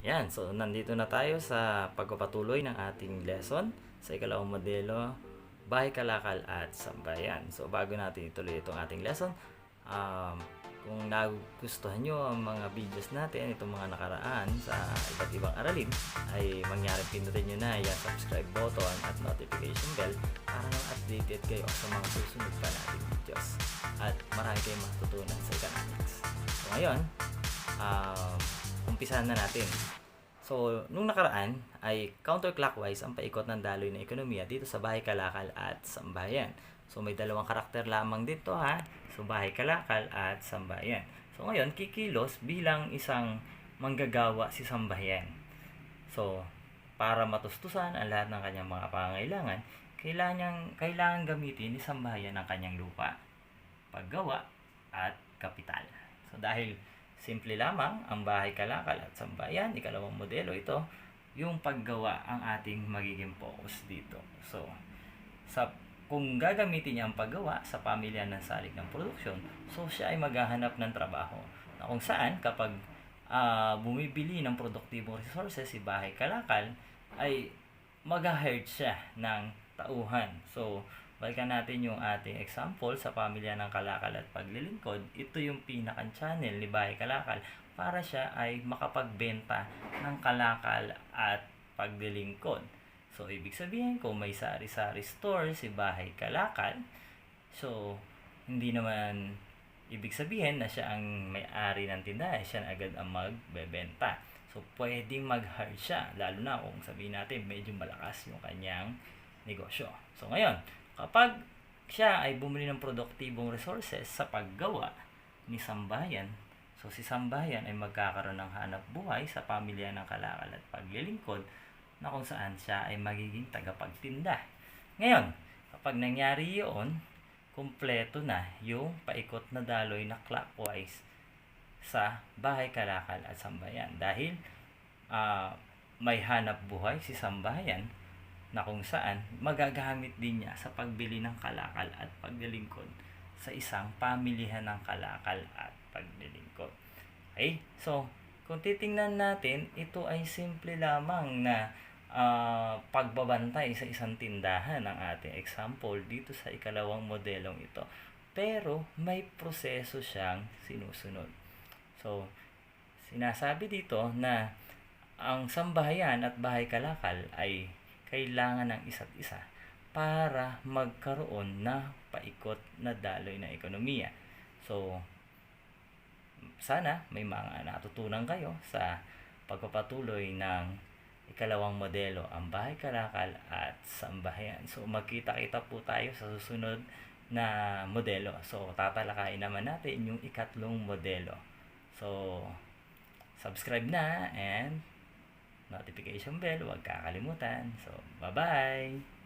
Yan, so nandito na tayo sa pagpapatuloy ng ating lesson sa ikalawang modelo, Bahay Kalakal at Sambayan. So bago natin ituloy itong ating lesson, um, kung nagustuhan nyo ang mga videos natin, itong mga nakaraan sa iba't ibang aralin, ay mangyari pindutin nyo na yung subscribe button at notification bell para lang updated kayo sa mga susunod pa nating videos. At marami kayong matutunan sa economics. So ngayon, um, umpisahan na natin. So, nung nakaraan ay counterclockwise ang paikot ng daloy ng ekonomiya dito sa Bahay Kalakal at Sambayan. So, may dalawang karakter lamang dito ha. So, Bahay Kalakal at Sambayan. So, ngayon, kikilos bilang isang manggagawa si Sambayan. So, para matustusan ang lahat ng kanyang mga pangangailangan, kailangan, niyang, kailangan gamitin ni Sambayan ang kanyang lupa, paggawa, at kapital. So, dahil Simple lamang ang bahay kalakal at sambayan, ikalawang modelo ito, yung paggawa ang ating magiging focus dito. So, sa kung gagamitin niya ang paggawa sa pamilya ng salik ng produksyon, so siya ay maghahanap ng trabaho. Na kung saan kapag uh, bumibili ng produktibong resources si bahay kalakal, ay mag-hire siya ng tauhan. So, Balikan natin yung ating example sa pamilya ng kalakal at paglilingkod. Ito yung pinakang channel ni Bahay Kalakal para siya ay makapagbenta ng kalakal at paglilingkod. So, ibig sabihin, kung may sari-sari store si Bahay Kalakal, so, hindi naman ibig sabihin na siya ang may-ari ng tindahan, siya agad ang magbebenta. So, pwedeng mag-hire siya, lalo na kung sabihin natin medyo malakas yung kanyang negosyo. So, ngayon, Kapag siya ay bumili ng produktibong resources sa paggawa ni Sambayan, so si Sambayan ay magkakaroon ng hanap buhay sa pamilya ng kalakal at paglilingkod na kung saan siya ay magiging tagapagtinda. Ngayon, kapag nangyari yun, kumpleto na yung paikot na daloy na clockwise sa bahay kalakal at sambayan dahil uh, may hanap buhay si sambayan na kung saan magagamit din niya sa pagbili ng kalakal at paglilingkod sa isang pamilihan ng kalakal at paglilingkod. Okay? So, kung titingnan natin, ito ay simple lamang na uh, pagbabantay sa isang tindahan ng ating example dito sa ikalawang modelong ito. Pero may proseso siyang sinusunod. So, sinasabi dito na ang sambahayan at bahay kalakal ay kailangan ng isa't isa para magkaroon na paikot na daloy na ekonomiya. So, sana may mga natutunan kayo sa pagpapatuloy ng ikalawang modelo, ang bahay kalakal at sambahayan. So, magkita-kita po tayo sa susunod na modelo. So, tatalakayin naman natin yung ikatlong modelo. So, subscribe na and notification bell, huwag kakalimutan. So, bye-bye!